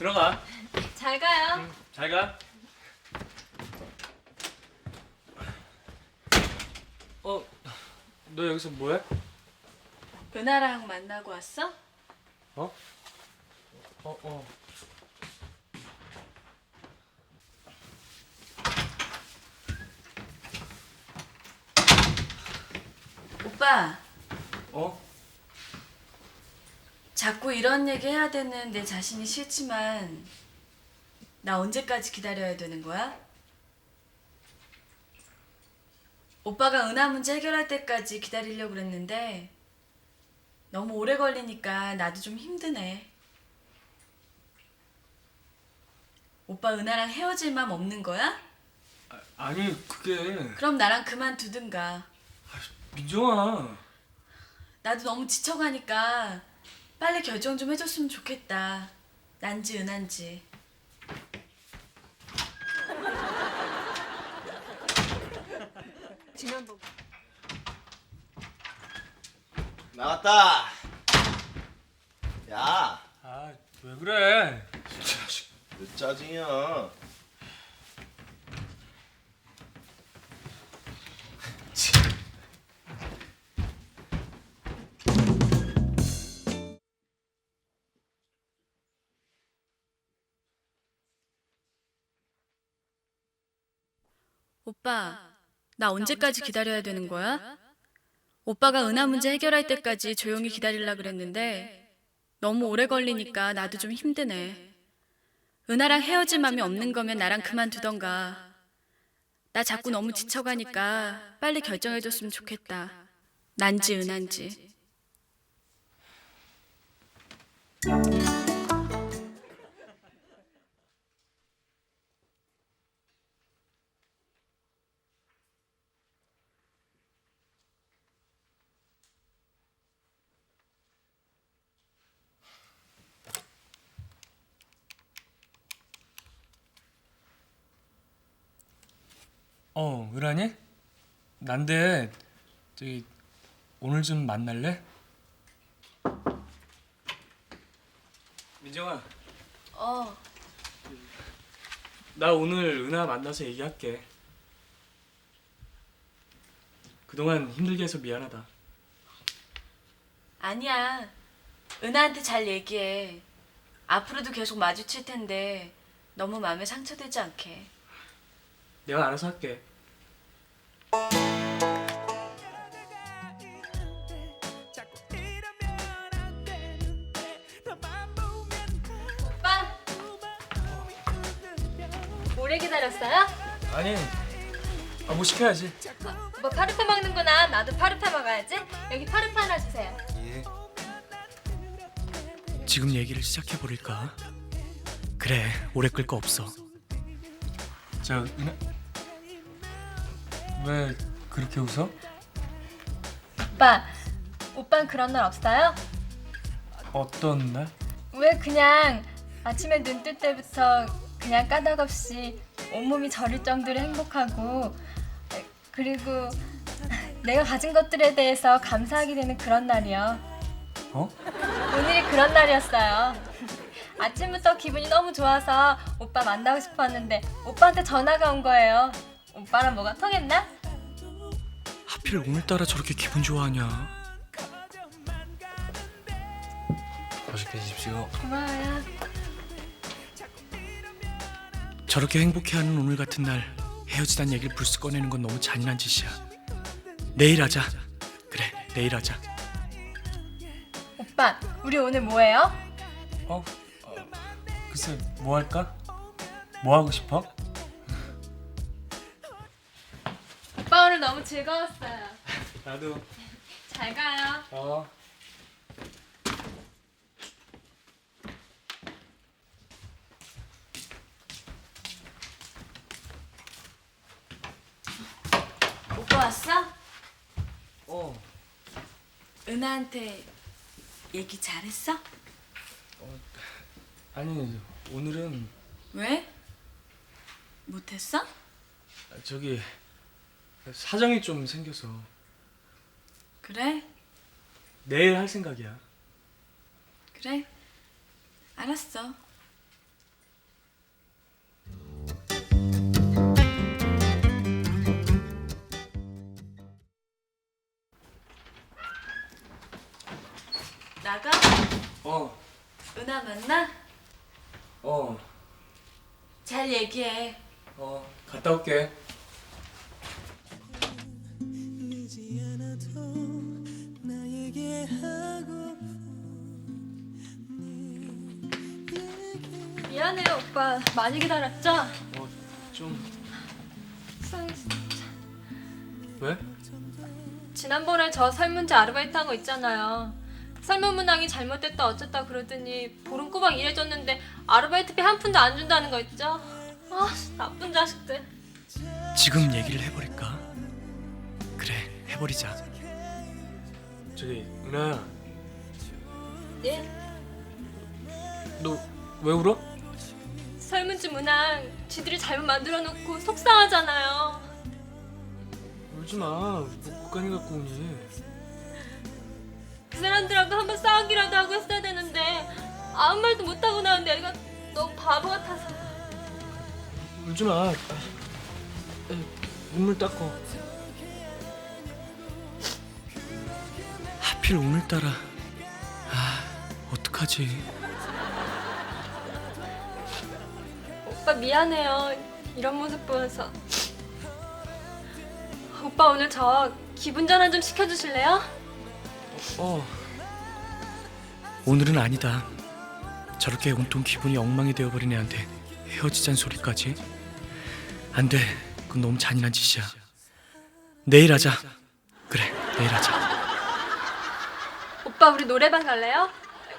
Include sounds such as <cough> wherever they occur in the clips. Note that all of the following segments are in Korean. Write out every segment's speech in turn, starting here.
들어가. 잘 가요. 응, 잘 가. 어, 너 여기서 뭐해? 은하랑 만나고 왔어? 어? 어, 어. 오빠, 어? 자꾸 이런 얘기 해야 되는 내 자신이 싫지만 나 언제까지 기다려야 되는 거야? 오빠가 은하 문제 해결할 때까지 기다리려고 그랬는데 너무 오래 걸리니까 나도 좀 힘드네. 오빠 은하랑 헤어질 맘 없는 거야? 아, 아니, 그게 그럼 나랑 그만두든가. 민정아. 나도 너무 지쳐가니까 빨리 결정 좀 해줬으면 좋겠다. 난지 은한지. <laughs> 지난번 나왔다. 야, 아, 왜 그래? 왜 짜증이야? 오빠, 나 언제까지 기다려야 되는 거야? 오빠가 은하 문제 해결할 때까지 조용히 기다리려 그랬는데 너무 오래 걸리니까 나도 좀 힘드네. 은하랑 헤어질 맘이 없는 거면 나랑 그만두던가. 나 자꾸 너무 지쳐가니까 빨리 결정해줬으면 좋겠다. 난지 은한지. 어, 은하니? 난데 저기 오늘 좀 만날래? 민정아, 어, 나 오늘 은하 만나서 얘기할게. 그동안 힘들게 해서 미안하다. 아니야. 은하한테 잘 얘기해. 앞으로도 계속 마주칠 텐데 너무 마음에 상처되지 않게. 내가 알아서 할게. 오빠! 오래 기다렸어요? 아니, 아, 뭐 시켜야지. 뭐 파르페 먹는구나. 나도 파르페 먹어야지. 여기 파르페 하나 주세요. 예. 지금 얘기를 시작해 버릴까? 그래, 오래 끌 거 없어. 저 은하, 왜 그렇게 웃어? 오빠, 오빤 그런 날 없어요? 어떤 날? 왜 그냥 아침에 눈 뜰 때부터 그냥 까닭없이 온몸이 저릴 정도로 행복하고 그리고 내가 가진 것들에 대해서 감사하게 되는 그런 날이요. 어? 오늘이 그런 날이었어요. <laughs> 아침부터 기분이 너무 좋아서 오빠 만나고 싶었는데 오빠한테 전화가 온 거예요. 오빠랑 뭐가 통했나? 하필 오늘따라 저렇게 기분 좋아하냐? 맛있게 드십시오. 고마워요. 저렇게 행복해하는 오늘 같은 날 헤어지단 얘기를 불쑥 꺼내는 건 너무 잔인한 짓이야. 내일 하자. 그래, 내일 하자. 오빠, 우리 오늘 뭐해요? 어, 어 글쎄 뭐 할까? 뭐 하고 싶어? 오늘 너무 즐거웠어요. <laughs> 나도. 잘 가요. 어. 오빠 왔어? 어. 은하한테 얘기 잘했어? 아니 오늘은 왜? 못했어? 저기 사정이 좀 생겨서 그래? 내일 할 생각이야. 그래? 알았어. 나가? 어, 은하 만나? 어, 잘 얘기해. 어, 갔다 올게. 미안해요 오빠 많이 기다렸죠? 어, 좀 수상해. 왜? 지난번에 저 설문지 아르바이트 한 거 있잖아요. 설문 문항이 잘못됐다 어쨌다 그러더니 보름 꼬박 일해줬는데 아르바이트비 한 푼도 안 준다는 거 있죠? 아 나쁜 자식들. 지금 얘기를 해버릴까? 그래, 해버리자. 저기 은하야, 예? 너 왜 울어? 설문지 문항 지들이 잘못 만들어 놓고 속상하잖아요. 울지 마. 뭐 국간이 갖고 오니. 그 사람들하고 한번 싸우기라도 하고 했어야 되는데 아무 말도 못 하고 나왔는데 내가 너무 바보 같아서. 울지 마. 아, 에, 눈물 닦어. 하필 오늘따라. 아, 어떡하지? 오빠 미안해요. 이런 모습 보여서. 오빠 오늘 저 기분 전환 좀 시켜주실래요? 어. 오늘은 아니다. 저렇게 온통 기분이 엉망이 되어버린 애한테 헤어지잔 소리까지? 안 돼. 그건 너무 잔인한 짓이야. 내일 하자. 그래, 내일 하자. 오빠 우리 노래방 갈래요?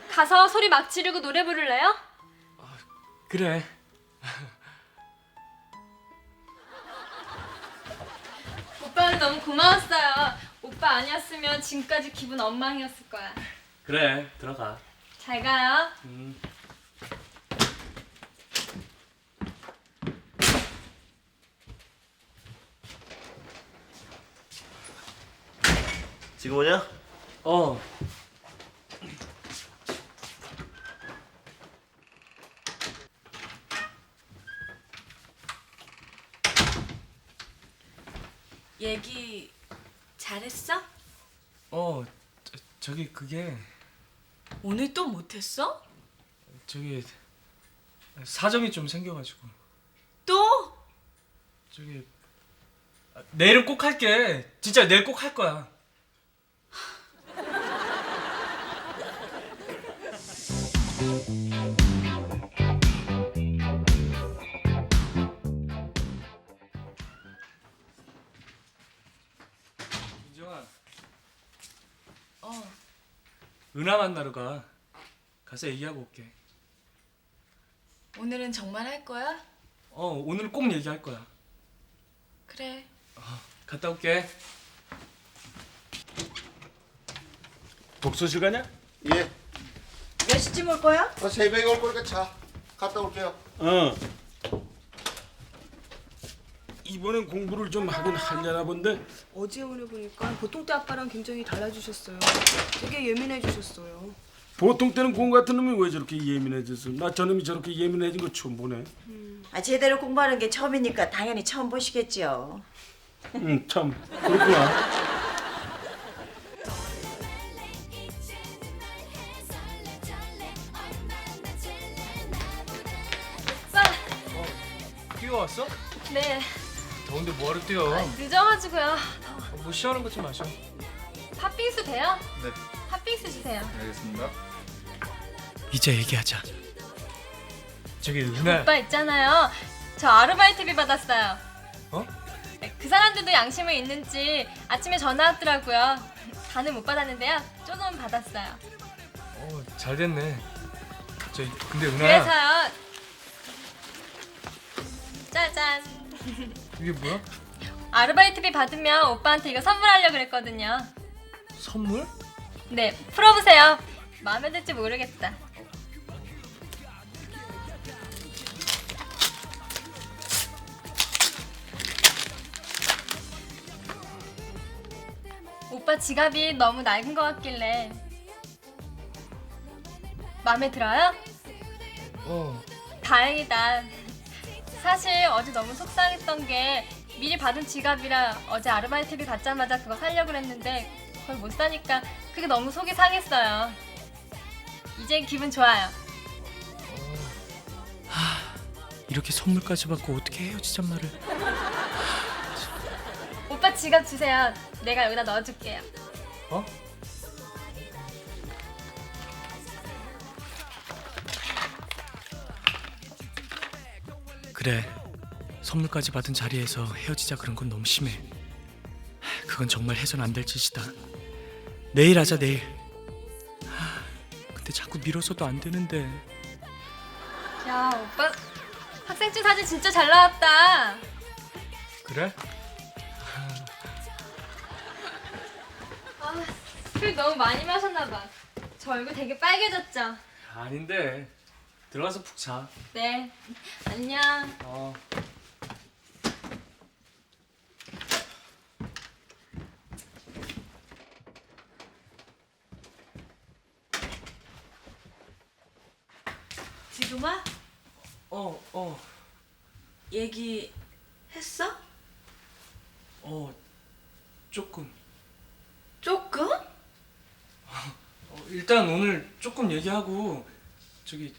가서 소리 막 지르고 노래 부를래요? 그래. <laughs> 오빠는 너무 고마웠어요. 오빠 아니었으면 지금까지 기분 엉망이었을 거야. 그래, 들어가. 잘 가요. 음. 지금 오냐? 어. 얘기 잘했어? 어, 저, 저기 그게 오늘 또 못했어? 저기 사정이 좀 생겨가지고 또? 저기 아, 내일은 꼭 할게. 진짜 내일 꼭 할 거야. <laughs> 은하 만나러 가. 가서 얘기하고 올게. 오늘은 정말 할 거야? 어, 오늘 꼭 얘기할 거야. 그래. 갔다 올게. 독서실 가냐? 예. 몇 시쯤 올 거야? 어, 새벽에 올 거니까 자 갔다 올게요. 어. 이번엔 공부를 좀 하긴 하려나 본데 어제 오늘 보니까 보통 때 아빠랑 굉장히 달라지셨어요. 되게 예민해지셨어요. 보통 때는 공 같은 놈이 왜 저렇게 예민해졌어? 나 저놈이 저렇게 예민해진 거 처음 보네. 아 제대로 공부하는 게 처음이니까 당연히 처음 보시겠죠. 응, 참 그렇구나. 오빠. 뛰어왔어? 네. 더운데 뭐하러 뛰어? 아, 늦어가지고요. 뭐 시원한 것 좀 마셔. 팥빙수 돼요? 네. 팥빙수 주세요. 알겠습니다. 이제 얘기하자. 저기 은하. 오빠 있잖아요. 저 아르바이트비 받았어요. 어? 네, 그 사람들도 양심이 있는지 아침에 전화 왔더라고요. 다는 못 받았는데요. 조금 받았어요. 어, 잘 됐네. 저 근데 은하. 그래서요. 짜잔. <laughs> 이게 뭐야? 아르바이트비 받으면 오빠한테 이거 선물하려고 그랬거든요. 선물? 네, 풀어보세요. 마음에 들지 모르겠다. 오빠 지갑이 너무 낡은 것 같길래 마음에 들어요? 어. 다행이다. 사실 어제 너무 속상했던 게 미리 받은 지갑이라 어제 아르바이트비 받자마자 그거 살려고 그랬는데 그걸 못 사니까 그게 너무 속이 상했어요. 이젠 기분 좋아요. 이렇게 선물까지 받고 어떻게 헤어지잔 말을? 오빠 지갑 주세요. 내가 여기다 넣어줄게요. 어? 그래 선물까지 받은 자리에서 헤어지자 그런 건 너무 심해 하, 그건 정말 해선 안 될 짓이다 내일 하자 내일 하, 근데 자꾸 미뤄서도 안 되는데 야 오빠 학생증 사진 진짜 잘 나왔다. 그래? 아, 술 너무 많이 마셨나 봐. 저 얼굴 되게 빨개졌죠? 아닌데 들어가서 푹 자 네. 안녕. 어. 지금 와? 어, 어, 얘기 했어? 어, 조금. 조금? 어, 일단 오늘 조금 얘기하고 저기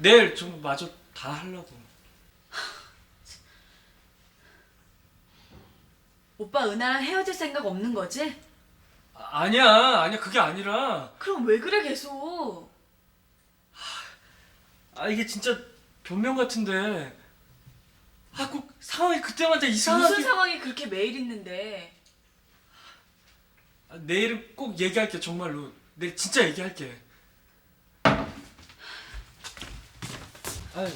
내일 좀 마저 다 하려고. 오빠 은하랑 헤어질 생각 없는 거지? 아, 아니야, 아니야 그게 아니라 그럼 왜 그래 계속? 아 이게 진짜 변명 같은데 아 꼭 상황이 그때마다 이상하게 무슨 상황이 그렇게 매일 있는데? 아, 내일은 꼭 얘기할게 정말로 내일 진짜 얘기할게. 아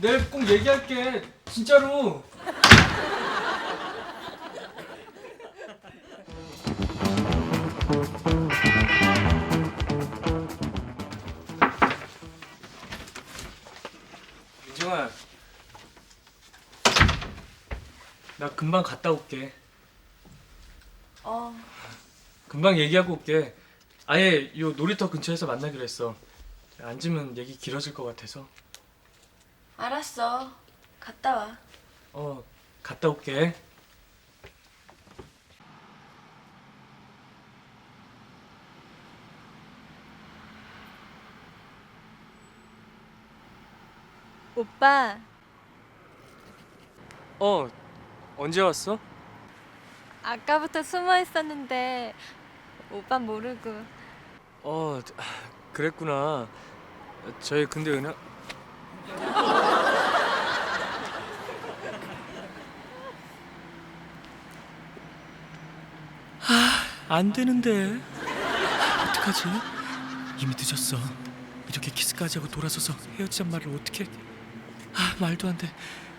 내일 꼭 얘기할게 진짜로. 민정아, 나 금방 갔다 올게. 어. 금방 얘기하고 올게. 아예 요 놀이터 근처에서 만나기로 했어. 앉으면 얘기 길어질 것 같아서. 알았어. 갔다 와. 어, 갔다 올게. 오빠 어, 언제 왔어? 아까부터 숨어 있었는데 오빠 모르고 어, 그랬구나. 저희 근데 은하 아, 안 되는데. 어떡하지? 이미 늦었어. 이렇게 키스까지 하고 돌아서서 헤어지잔 말을 어떻게? 아, 말도 안 돼.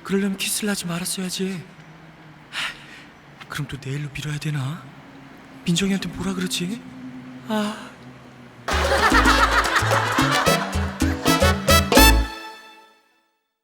그러려면 키스를 하지 말았어야지. 하, 그럼 또 내일로 미뤄야 되나? 민정이한테 뭐라 그러지? 아,